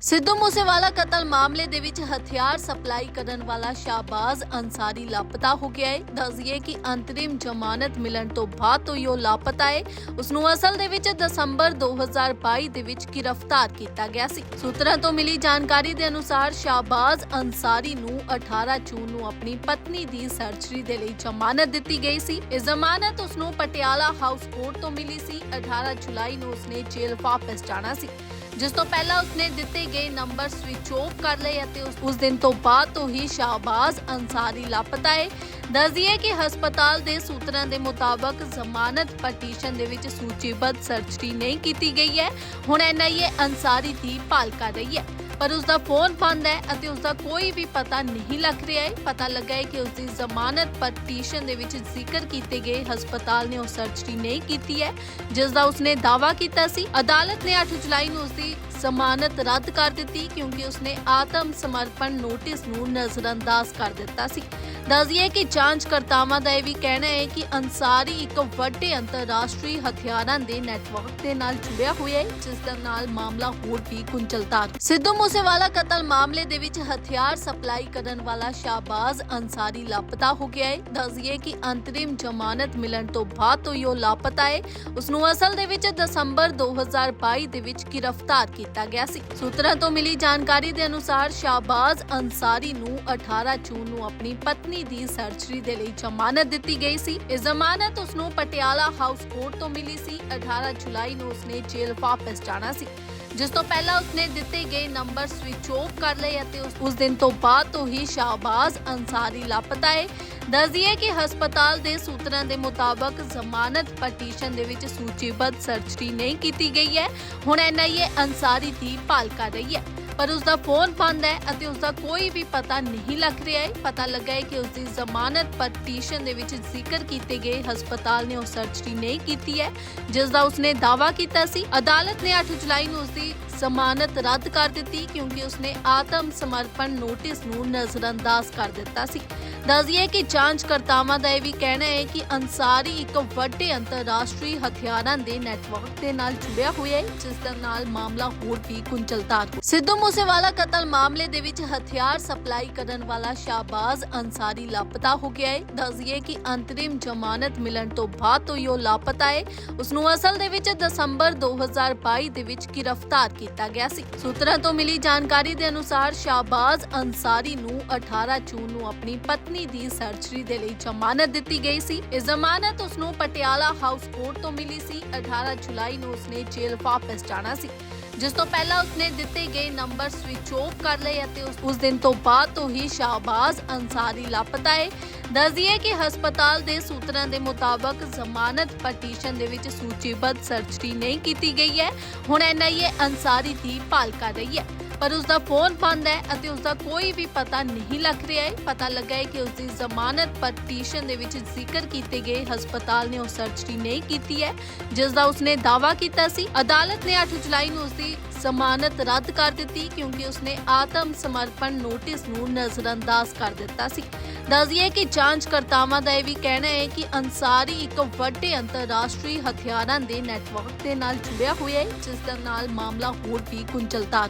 ਸਿੱਧੂ ਮੂਸੇਵਾਲਾ ਕਤਲ ਮਾਮਲੇ ਦੇ ਵਿੱਚ ਹਥਿਆਰ ਸਪਲਾਈ ਕਰਨ ਵਾਲਾ ਸ਼ਾਹਬਾਜ਼ ਅੰਸਾਰੀ ਲਾਪਤਾ ਹੋ ਗਿਆ ਹੈ। ਦੱਸਈਏ ਕਿ ਅੰਤਰਿਮ ਜ਼ਮਾਨਤ ਮਿਲਣ ਤੋਂ ਬਾਅਦ ਤੋਂ ਉਹ ਲਾਪਤਾ ਹੈ। ਉਸ ਨੂੰ ਅਸਲ ਦੇ ਵਿੱਚ ਦਸੰਬਰ 2022 ਦੇ ਵਿੱਚ ਗ੍ਰਿਫਤਾਰ ਕੀਤਾ ਗਿਆ ਸੀ। ਸੂਤਰਾਂ ਤੋਂ ਮਿਲੀ ਜਾਣਕਾਰੀ ਦੇ ਅਨੁਸਾਰ ਸ਼ਾਹਬਾਜ਼ ਅੰਸਾਰੀ ਨੂੰ 18 ਜੂਨ ਨੂੰ ਆਪਣੀ ਪਤਨੀ ਦੀ ਸਰਜਰੀ ਦੇ ਲਈ ਜ਼ਮਾਨਤ ਦਿੱਤੀ ਗਈ ਸੀ। ਇਹ ਜ਼ਮਾਨਤ ਉਸ ਨੂੰ ਪਟਿਆਲਾ ਹਾਊਸ ਕੋਰਟ ਤੋਂ ਮਿਲੀ ਸੀ। 18 ਜੁਲਾਈ ਨੂੰ ਉਸਨੇ ਜੇਲ੍ਹ ਵਾਪਸ ਜਾਣਾ ਸੀ। ਜਿਸ ਤੋਂ ਪਹਿਲਾਂ ਉਸਨੇ ਦਿੱਤੇ ਗਏ ਨੰਬਰ ਸਵਿਚ ਆਫ ਕਰ ਲਏ ਅਤੇ ਉਸ- ਦਿਨ ਤੋਂ ਬਾਅਦ ਤੋਂ ਹੀ ਸ਼ਾਹਬਾਜ਼ ਅੰਸਾਰੀ ਲਾਪਤਾ ਹੈ ਦੱਸਦੀਏ ਕਿ ਹਸਪਤਾਲ ਦੇ ਸੂਤਰਾਂ ਦੇ ਮੁਤਾਬਕ ਜ਼ਮਾਨਤ ਪਟੀਸ਼ਨ ਦੇ ਵਿੱਚ ਸੂਚੀਬੱਧ ਸਰਜਰੀ ਨਹੀਂ ਕੀਤੀ ਗਈ ਹੈ। ਹੁਣ ਐਨਆਈਏ ਅੰਸਾਰੀ ਦੀ ਭਾਲ ਕਰ ਰਹੀ ਹੈ। ਪਰ ਉਸ ਦਾ ਫੋਨ ਬੰਦ ਹੈ ਅਤੇ ਉਸ ਦਾ ਕੋਈ ਵੀ ਪਤਾ ਨਹੀਂ ਲੱਗ ਰਿਹਾ ਹੈ। ਪਤਾ ਲੱਗਾ ਹੈ ਕਿ ਉਸ ਦੀ ਜ਼ਮਾਨਤ ਪਟੀਸ਼ਨ ਦੇ ਵਿੱਚ ਜ਼ਿਕਰ ਕੀਤੇ ਗਏ ਹਸਪਤਾਲ ਨੇ ਉਹ ਸਰਜਰੀ ਨਹੀਂ ਕੀਤੀ ਹੈ, ਜਿਸ ਦਾ ਉਸਨੇ ਦਾਅਵਾ ਕੀਤਾ ਸੀ। ਅਦਾਲਤ ਨੇ 8 ਜੁਲਾਈ ਨੂੰ ਉਸਦੀ ਜ਼ਮਾਨਤ ਰੱਦ ਕਰ ਦਿੱਤੀ ਕਿਉਂਕਿ ਉਸਨੇ ਆਤਮ ਸਮਰਪਣ ਨੋਟਿਸ ਨੂੰ ਨਜ਼ਰਅੰਦਾਜ਼ ਕਰ ਦਿੱਤਾ ਸੀ। ਦੱਸਦੀਏ ਕਿ ਜਾਂਚਕਰਤਾਵਾਂ ਦਾ ਇਹ ਵੀ ਕਹਿਣਾ ਹੈ ਕਿ ਅੰਸਾਰੀ ਇੱਕ ਵੱਡੇ ਅੰਤਰਰਾਸ਼ਟਰੀ ਹਥਿਆਰਾਂ ਦੇ ਨੈਟਵਰਕ ਦੇ ਨਾਲ ਜੁੜਿਆ ਹੋਇਆ ਹੈ, ਜਿਸ ਦੇ ਨਾਲ ਮਾਮਲਾ ਹੋਰ ਵੀ ਗੁੰਝਲਦਾਰ। ਸਿੱਧੂ ਮੂਸੇਵਾਲਾ ਕਤਲ ਮਾਮਲੇ ਦੇ ਵਿੱਚ ਹਥਿਆਰ ਸਪਲਾਈ ਕਰਨ ਵਾਲਾ ਸ਼ਾਹਬਾਜ਼ ਅੰਸਾਰੀ ਲਾਪਤਾ ਹੋ ਗਿਆ ਹੈ। ਦੱਸਦੀਏ ਕਿ ਅੰਤਰਿਮ ਜ਼ਮਾਨਤ ਮਿਲਣ ਤੋਂ ਬਾਅਦ ਤੋਂ ਉਹ ਲਾਪਤਾ ਹੈ। ਉਸ ਨੂੰ ਅਸਲ ਦੇ ਵਿੱਚ ਦਸੰਬਰ 2022 ਦੇ ਵਿੱਚ ਗ੍ਰਿਫਤਾਰ ਕੀਤਾ ਗਿਆ ਸੀ। ਸੂਤਰਾਂ ਤੋਂ ਮਿਲੀ ਜਾਣਕਾਰੀ ਦੇ ਅਨੁਸਾਰ ਸ਼ਾਹਬਾਜ਼ ਅੰਸਾਰੀ ਨੂੰ 18 ਜੂਨ ਨੂੰ ਆਪਣੀ ਪਤਨੀ ਦੀ ਸਰਜਰੀ ਦੇ ਲਈ ਜ਼ਮਾਨਤ ਦਿੱਤੀ ਗਈ ਸੀ। ਇਹ ਜ਼ਮਾਨਤ ਉਸ ਨੂੰ ਪਟਿਆਲਾ ਹਾਊਸ ਕੋਰਟ ਤੋਂ ਮਿਲੀ ਸੀ। 18 ਜੁਲਾਈ ਨੂੰ ਉਸਨੇ ਜੇਲ੍ਹ ਵਾਪਸ ਜਾਣਾ ਸੀ। ਜਿਸ ਤੋਂ ਪਹਿਲਾਂ ਉਸਨੇ ਦਿੱਤੇ ਗਏ ਨੰਬਰ ਸਵਿਚ ਆਫ ਕਰ ਲਏ ਅਤੇ ਉਸ- ਦਿਨ ਤੋਂ ਬਾਅਦ ਤੋਂ ਹੀ ਸ਼ਾਹਬਾਜ਼ ਅੰਸਾਰੀ ਲਾਪਤਾ ਹੈ ਦੱਸਦੀਏ ਕਿ ਹਸਪਤਾਲ ਦੇ ਸੂਤਰਾਂ ਦੇ ਮੁਤਾਬਕ ਜ਼ਮਾਨਤ ਪਟੀਸ਼ਨ ਦੇ ਵਿੱਚ ਸੂਚੀਬੱਧ ਸਰਜਰੀ ਨਹੀਂ ਕੀਤੀ ਗਈ ਹੈ। ਹੁਣ ਐਨਆਈਏ ਅੰਸਾਰੀ ਦੀ ਭਾਲ ਕਰ ਰਹੀ ਹੈ। ਪਰ ਉਸ ਦਾ ਫੋਨ ਬੰਦ ਹੈ ਅਤੇ ਉਸ ਦਾ ਕੋਈ ਵੀ ਪਤਾ ਨਹੀਂ ਲੱਗ ਰਿਹਾ ਹੈ। ਪਤਾ ਲੱਗਾ ਹੈ ਕਿ ਉਸ ਦੀ ਜ਼ਮਾਨਤ ਪਟੀਸ਼ਨ ਦੇ ਵਿੱਚ ਜ਼ਿਕਰ ਕੀਤੇ ਗਏ ਹਸਪਤਾਲ ਨੇ ਉਹ ਸਰਜਰੀ ਨਹੀਂ ਕੀਤੀ ਹੈ। ਜਿਸ ਦਾ ਉਸਨੇ ਦਾਅਵਾ ਕੀਤਾ ਸੀ। ਅਦਾਲਤ ਨੇ 8 ਜੁਲਾਈ ਨੂੰ ਉਸਦੀ ਜ਼ਮਾਨਤ ਰੱਦ ਕਰ ਦਿੱਤੀ ਕਿਉਂਕਿ ਉਸਨੇ ਆਤਮ ਸਮਰਪਣ ਨੋਟਿਸ ਨੂੰ ਨਜ਼ਰਅੰਦਾਜ਼ ਕਰ ਦਿੱਤਾ ਸੀ। ਦੱਸਦੀਏ ਕਿ ਜਾਂਚਕਰਤਾਵਾਂ ਦਾ ਇਹ ਵੀ ਕਹਿਣਾ ਹੈ ਕਿ ਅੰਸਾਰੀ ਇੱਕ ਵੱਡੇ ਅੰਤਰਰਾਸ਼ਟਰੀ ਹਥਿਆਰਾਂ ਦੇ ਨੈਟਵਰਕ ਦੇ ਨਾਲ ਜੁੜਿਆ ਹੋਇਆ ਹੈ, ਜਿਸ ਦੇ ਨਾਲ ਮਾਮਲਾ ਹੋਰ ਵੀ ਗੁੰਝਲਦਾਰ ਸਿੱਧੂ ਮੂਸੇਵਾਲਾ ਕਤਲ ਮਾਮਲੇ ਦੇ ਵਿੱਚ ਹਥਿਆਰ ਸਪਲਾਈ ਕਰਨ ਵਾਲਾ ਸ਼ਾਹਬਾਜ਼ ਅੰਸਾਰੀ ਲਾਪਤਾ ਹੋ ਗਿਆ ਹੈ। ਦੱਸਦੀਏ ਕਿ ਅੰਤਰਿਮ ਜ਼ਮਾਨਤ ਮਿਲਣ ਤੋਂ ਬਾਅਦ ਤੋਂ ਹੀ ਉਹ ਲਾਪਤਾ ਹੈ। ਉਸ ਨੂੰ ਅਸਲ ਦੇ ਵਿੱਚ ਦਸੰਬਰ 2022 ਦੇ ਵਿੱਚ ਗ੍ਰਿਫਤਾਰ ਕੀਤਾ ਗਿਆ ਸੀ। ਸੂਤਰਾਂ ਤੋਂ ਮਿਲੀ ਜਾਣਕਾਰੀ ਦੇ ਅਨੁਸਾਰ ਸ਼ਾਹਬਾਜ਼ ਅੰਸਾਰੀ ਨੂੰ 18 ਜੂਨ ਨੂੰ ਆਪਣੀ ਪਤਨੀ ਦੀ ਸਰਜਰੀ ਦੇ ਲਈ ਜ਼ਮਾਨਤ ਦਿੱਤੀ ਗਈ ਸੀ। ਇਹ ਜ਼ਮਾਨਤ ਉਸ ਨੂੰ ਪਟਿਆਲਾ ਹਾਊਸ ਕੋਰਟ ਤੋਂ ਮਿਲੀ ਸੀ। 18 ਜੁਲਾਈ ਨੂੰ ਉਸਨੇ ਜੇਲ੍ਹ ਵਾਪਸ ਜਾਣਾ ਸੀ। ਜਿਸ ਤੋਂ ਪਹਿਲਾਂ ਉਸਨੇ ਦਿੱਤੇ ਗਏ ਨੰਬਰ ਸਵਿਚ ਆਫ ਕਰ ਲਏ ਅਤੇ ਉਸ- ਦਿਨ ਤੋਂ ਬਾਅਦ ਤੋਂ ਹੀ ਸ਼ਾਹਬਾਜ਼ ਅੰਸਾਰੀ ਲਾਪਤਾ ਹੈ ਦੱਸਦੀਏ ਕਿ ਹਸਪਤਾਲ ਦੇ ਸੂਤਰਾਂ ਦੇ ਮੁਤਾਬਕ ਜ਼ਮਾਨਤ ਪਟੀਸ਼ਨ ਦੇ ਵਿੱਚ ਸੂਚੀਬੱਧ ਸਰਜਰੀ ਨਹੀਂ ਕੀਤੀ ਗਈ ਹੈ। ਹੁਣ ਐਨਆਈਏ ਅੰਸਾਰੀ ਦੀ ਭਾਲ ਕਰ ਰਹੀ ਹੈ। ਪਰ ਉਸ ਦਾ ਫੋਨ ਬੰਦ ਹੈ ਅਤੇ ਉਸ ਦਾ ਕੋਈ ਵੀ ਪਤਾ ਨਹੀਂ ਲੱਗ ਰਿਹਾ ਹੈ। ਪਤਾ ਲੱਗਾ ਹੈ ਕਿ ਉਸ ਦੀ ਜ਼ਮਾਨਤ ਪਟੀਸ਼ਨ ਦੇ ਵਿੱਚ ਜ਼ਿਕਰ ਕੀਤੇ ਗਏ ਹਸਪਤਾਲ ਨੇ ਉਹ ਸਰਜਰੀ ਨਹੀਂ ਕੀਤੀ ਹੈ ਜਿਸ ਦਾ ਉਸਨੇ ਦਾਅਵਾ ਕੀਤਾ ਸੀ। ਅਦਾਲਤ ਨੇ 8 ਜੁਲਾਈ ਨੂੰ ਉਸਦੀ ਜ਼ਮਾਨਤ ਰੱਦ ਕਰ ਦਿੱਤੀ ਕਿਉਂਕਿ ਉਸਨੇ ਆਤਮ ਸਮਰਪਣ ਨੋਟਿਸ ਨੂੰ ਨਜ਼ਰਅੰਦਾਜ਼ ਕਰ ਦਿੱਤਾ ਸੀ। ਦੱਸਦੀ ਹੈ ਕਿ ਜਾਂਚਕਰਤਾਵਾਂ ਦਾ ਇਹ ਵੀ ਕਹਿਣਾ ਹੈ ਕਿ ਅੰਸਾਰੀ ਇੱਕ ਵੱਡੇ ਅੰਤਰਰਾਸ਼ਟਰੀ ਹਥਿਆਰਾਂ ਦੇ ਨੈਟਵਰਕ ਦੇ ਨਾਲ ਜੁੜਿਆ ਹੋਇਆ ਹੈ ਜਿਸ ਦੇ ਨਾਲ ਮਾਮਲਾ ਹੋਰ ਵੀ ਗੁੰਝਲਦਾਰ